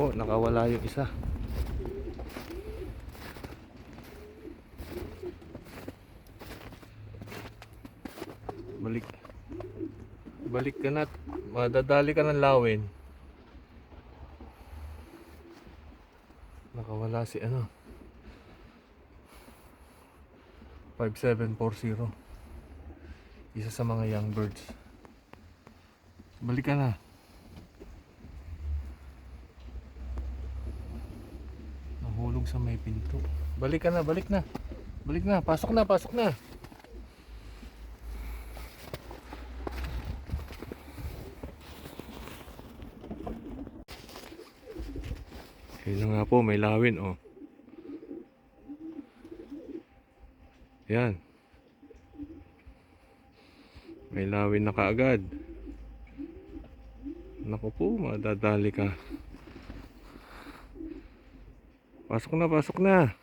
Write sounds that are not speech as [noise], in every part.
po, nakawala yung isa. Balik. Balik ka na. Madadali ka ng lawin. Nakawala si ano. 5740. Isa sa mga young birds. Balik ka na. Nahulog sa may pinto. Balik ka na, balik na. Balik na, pasok na, pasok na. Yun na nga po, may lawin oh. Yan. May lawin na kaagad. Naku po, madadali ka. Pasok na, pasok na.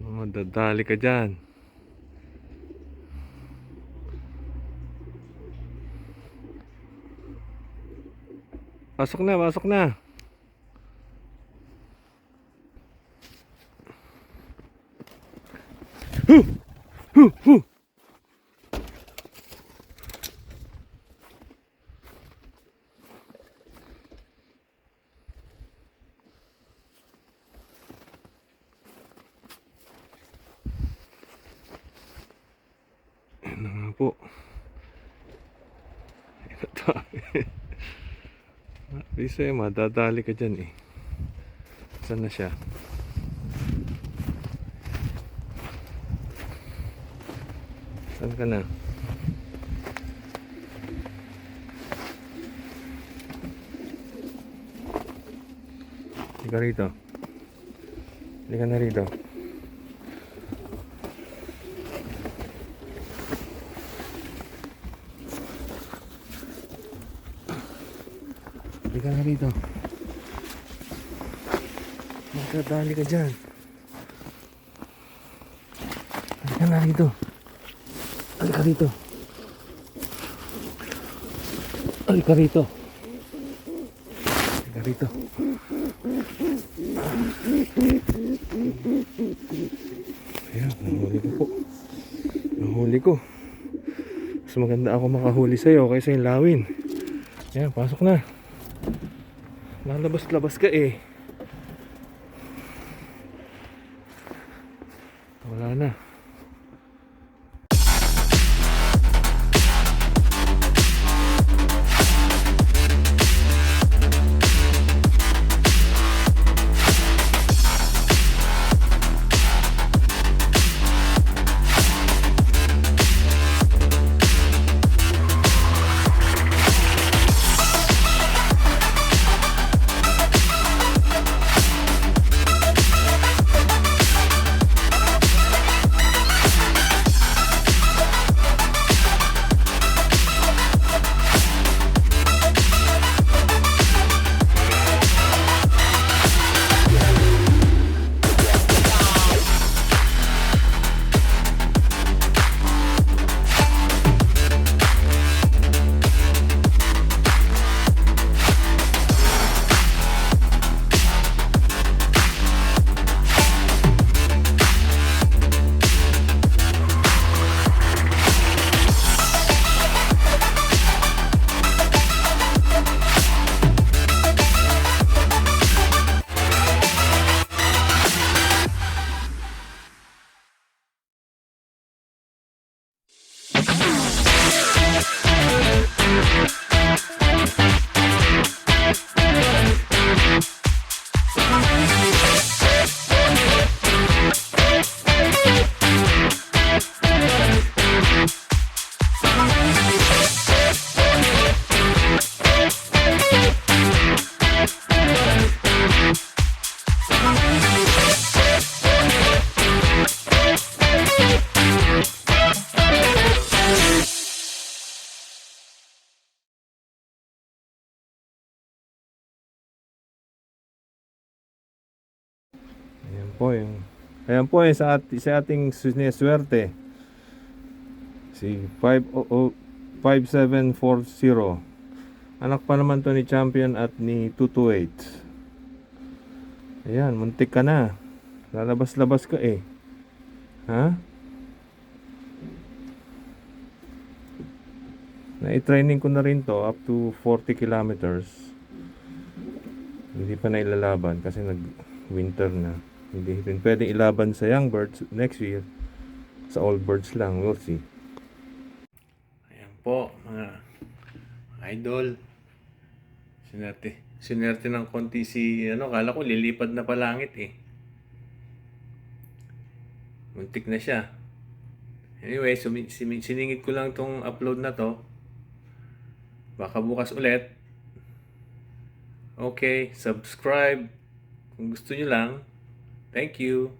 Madadali ka dyan. Pasok na, pasok na. Huh! Huh! Huh! Yan na nga po. Ito. [laughs] Bisa eh, madadali ka dyan eh. Saan na siya? Saan ka na? Hindi ka rito. Hindi ka na rito. Hindi ka na rito. Magkadali ka dyan. Hindi ka na rito. Halika rito. Halika rito. Halika rito. Ayan, nahuli ko po. Nahuli ko. Mas maganda ako makahuli sa'yo kaysa yung lawin. Ayan, pasok na. Lalabas-labas ka eh. Wala na. Ayan po yung Ayan po yung sa, at, sa ating sineswerte. Si 50 5740. Anak pa naman to ni Champion at ni 228. Ayan, muntik ka na. Lalabas-labas ka eh. Ha? Na-training ko na rin to up to 40 kilometers. Hindi pa na ilalaban kasi nag-winter na. Hindi rin pwede ilaban sa young birds next year. Sa old birds lang, we'll see. Ayan po, mga idol. Sinerte. Sinerte ng konti si, ano, kala ko lilipad na palangit eh. Muntik na siya. Anyway, sumi- siningit ko lang tong upload na to. Baka bukas ulit. Okay, subscribe kung gusto nyo lang. Thank you.